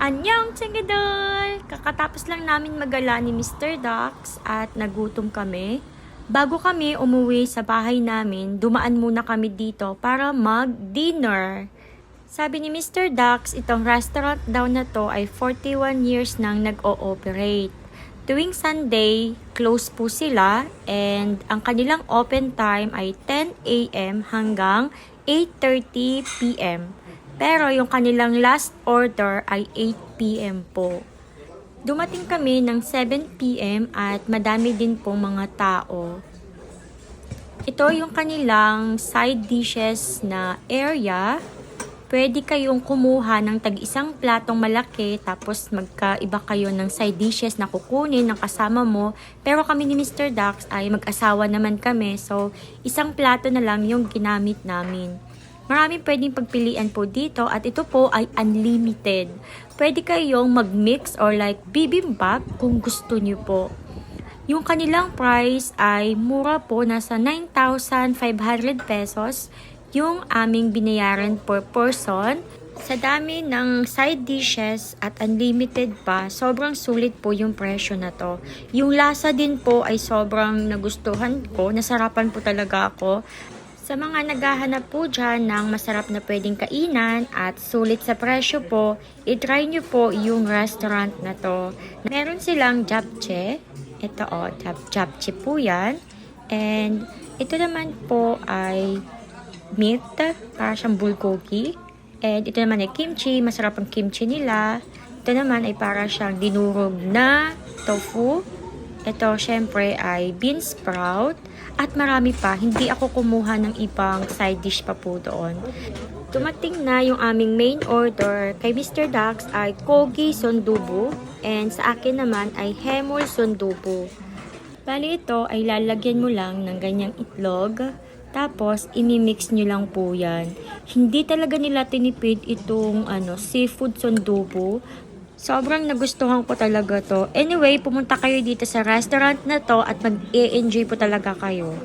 Anyong, Tsingadol! Kakatapos lang namin magala ni Mr. Dax at nagutom kami. Bago kami umuwi sa bahay namin, dumaan muna kami dito para mag-dinner. Sabi ni Mr. Dax, itong restaurant daw na to ay 41 years nang nag-o-operate. Tuwing Sunday, close po sila and ang kanilang open time ay 10 a.m. hanggang 8.30 p.m. Pero yung kanilang last order ay 8 p.m. po. Dumating kami ng 7 p.m. at madami din po mga tao. Ito yung kanilang side dishes na area. Pwede kayong kumuha ng tag-isang platong malaki tapos magkaiba kayo ng side dishes na kukunin ng kasama mo. Pero kami ni Mr. Dax ay mag-asawa naman kami so isang plato na lang yung ginamit namin. Maraming pwedeng pagpilian po dito at ito po ay unlimited. Pwede kayong mag-mix or like bibimbap kung gusto niyo po. Yung kanilang price ay mura po, nasa 9,500 pesos yung aming binayaran per person. Sa dami ng side dishes at unlimited pa, sobrang sulit po yung presyo na to. Yung lasa din po ay sobrang nagustuhan ko, nasarapan po talaga ako. Sa mga naghahanap po dyan ng masarap na pwedeng kainan at sulit sa presyo po, itry nyo po yung restaurant na to. Meron silang japche. Ito o, oh, jap japche po yan. And ito naman po ay meat, para siyang bulgogi. And ito naman ay kimchi, masarap ang kimchi nila. Ito naman ay para siyang dinurog na tofu. Ito, syempre, ay bean sprout. At marami pa. Hindi ako kumuha ng ibang side dish pa po doon. Dumating na yung aming main order. Kay Mr. Dax ay Kogi Sondubu. And sa akin naman ay Hemol Sondubu. Bali ito ay lalagyan mo lang ng ganyang itlog. Tapos, imimix nyo lang po yan. Hindi talaga nila tinipid itong ano, seafood sondubu. Sobrang nagustuhan ko talaga to. Anyway, pumunta kayo dito sa restaurant na to at mag-e-enjoy po talaga kayo.